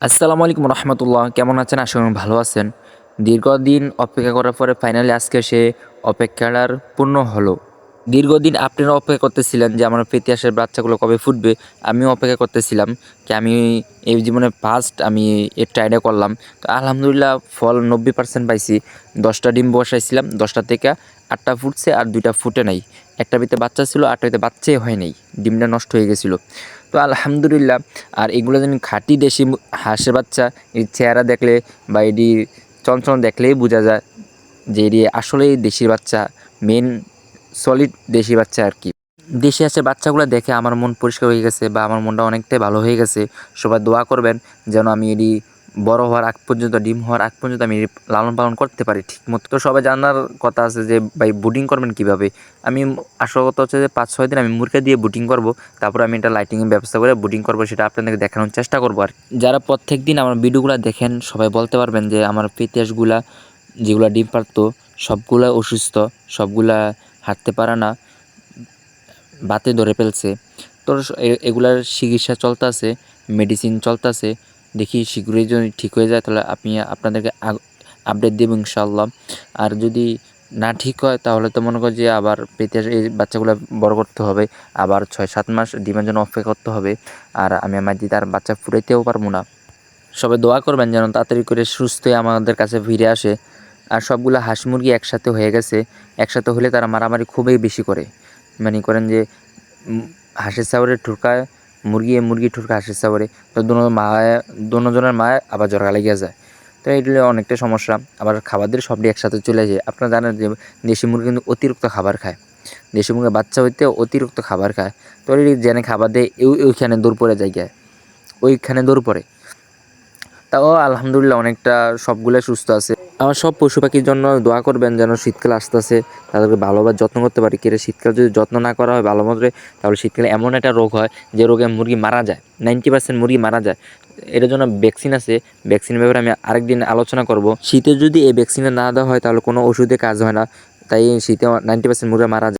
আসসালামু আলাইকুম রহমতুল্লাহ। কেমন আছেন? আসুন ভালো আছেন। দীর্ঘদিন অপেক্ষা করার পরে ফাইনালি আজকে সে অপেক্ষাটার পূর্ণ হলো। দীর্ঘদিন আপনারা অপেক্ষা করতেছিলেন যে আমার ইতিহাসের বাচ্চাগুলো কবে ফুটবে, আমিও অপেক্ষা করতেছিলাম কি আমি এই জীবনে ফার্স্ট আমি এর ট্রাইডে করলাম। তো আলহামদুলিল্লাহ ফল নব্বই পার্সেন্ট পাইছি, দশটা ডিম বসাইছিলাম, দশটা থেকে আটটা ফুটছে আর দুইটা ফুটে নাই। একটা ভিতরে বাচ্চা ছিল, আটটা ভিতরে বাচ্চাই হয় নাই, ডিমটা নষ্ট হয়ে গেছিল। তো আলহামদুলিল্লাহ, আর এগুলো যেন খাঁটি দেশি হাঁসের বাচ্চা, এর চেহারা দেখলে বা এটি চঞ্চল দেখলেই বোঝা যায় যে এটি আসলেই দেশি বাচ্চা মেন সলিড দেশি বাচ্চা আর কি। দেশি হাঁসের বাচ্চাগুলো দেখে আমার মন পরিষ্কার হয়ে গেছে বা আমার মনটা অনেকটাই ভালো হয়ে গেছে। সবাই দোয়া করবেন যেন আমি এটি বড় হওয়ার আগ পর্যন্ত, ডিম হওয়ার আগ পর্যন্ত আমি লালন পালন করতে পারি ঠিক মতো। তো সবাই জানার কথা আছে যে, ভাই বুটিং করবেন কীভাবে? আমি আসল কথা হচ্ছে যে, পাঁচ ছয় দিন আমি মুরগি দিয়ে বুটিং করব। তারপর আমি এটা লাইটিংয়ের ব্যবস্থা করে বুটিং করব, সেটা আপনাদেরকে দেখানোর চেষ্টা করব আর যারা প্রত্যেক দিন আমার ভিডিওগুলো দেখেন, সবাই বলতে পারবেন যে, আমার ইতিহাসগুলা যেগুলা ডিম পারতো, সবগুলা অসুস্থ, সবগুলা হাঁটতে পারে না, বাতে ধরে ফেলছে। তো এগুলার চিকিৎসা চলতেছে মেডিসিন চলতেছে, দেখি শীঘ্রই যদি ঠিক হয়ে যায় তাহলে আপনি, আপনাদেরকে আপডেট দেবো ইনশাল্লাহ আর যদি না ঠিক হয় তাহলে তো মনে করি যে আবার পেতে এই বাচ্চাগুলো বড় করতে হবে, আবার ছয় সাত মাস ডিমের জন্য অপেক্ষা করতে হবে, আর আমি আমার দিদি আর বাচ্চা ফুরাইতেও পারব না। সবাই দোয়া করবেন যেন তাড়াতাড়ি করে সুস্থ আমাদের কাছে ফিরে আসে। আর সবগুলো হাঁস মুরগি একসাথে হয়ে গেছে। একসাথে হলে তারা মারামারি খুবই বেশি করে। মানে করেন যে হাঁসের চাউরে ঠুরকায়, মুরগি মুরগি ঠুরকা হাঁসের চাউরে তো দোনো মা দোনোজনের মা আবার জ্বর লেগে যায়। তো এগুলো অনেকটা সমস্যা। আবার খাবার দিয়ে সবটি একসাথে চলে যায়। আপনারা জানেন যে, দেশি মুরগি কিন্তু অতিরিক্ত খাবার খায়। দেশি মুরগির বাচ্চা হইতে অতিরিক্ত খাবার খায়। তো জেনে খাবার দেয় ওই- ওইখানে দৌড় পড়ে যায় গিয়ে। ওইখানে দৌড় পড়ে। তাও আলহামদুলিল্লাহ অনেকটা সবগুলো সুস্থ আছে। আমার সব পশু পাখির জন্য দোয়া করবেন যেন শীতকাল আসতেছে, তাদেরকে ভালোভাবে যত্ন করতে পারি। কেটে শীতকাল যদি যত্ন না করা হয় ভালো মতো তাহলে শীতকালে এমন একটা রোগ হয় যে রোগে মুরগি মারা যায়, নাইনটি পার্সেন্ট মুরগি মারা যায়। এটার জন্য ভ্যাকসিন আছে ভ্যাকসিনের ব্যাপারে আমি আরেকদিন আলোচনা করব। শীতে যদি এই ভ্যাকসিনে না দেওয়া হয়, তাহলে কোনো ওষুধে কাজ হয় না, তাই শীতে নাইনটি পার্সেন্ট মুরগি মারা যায়।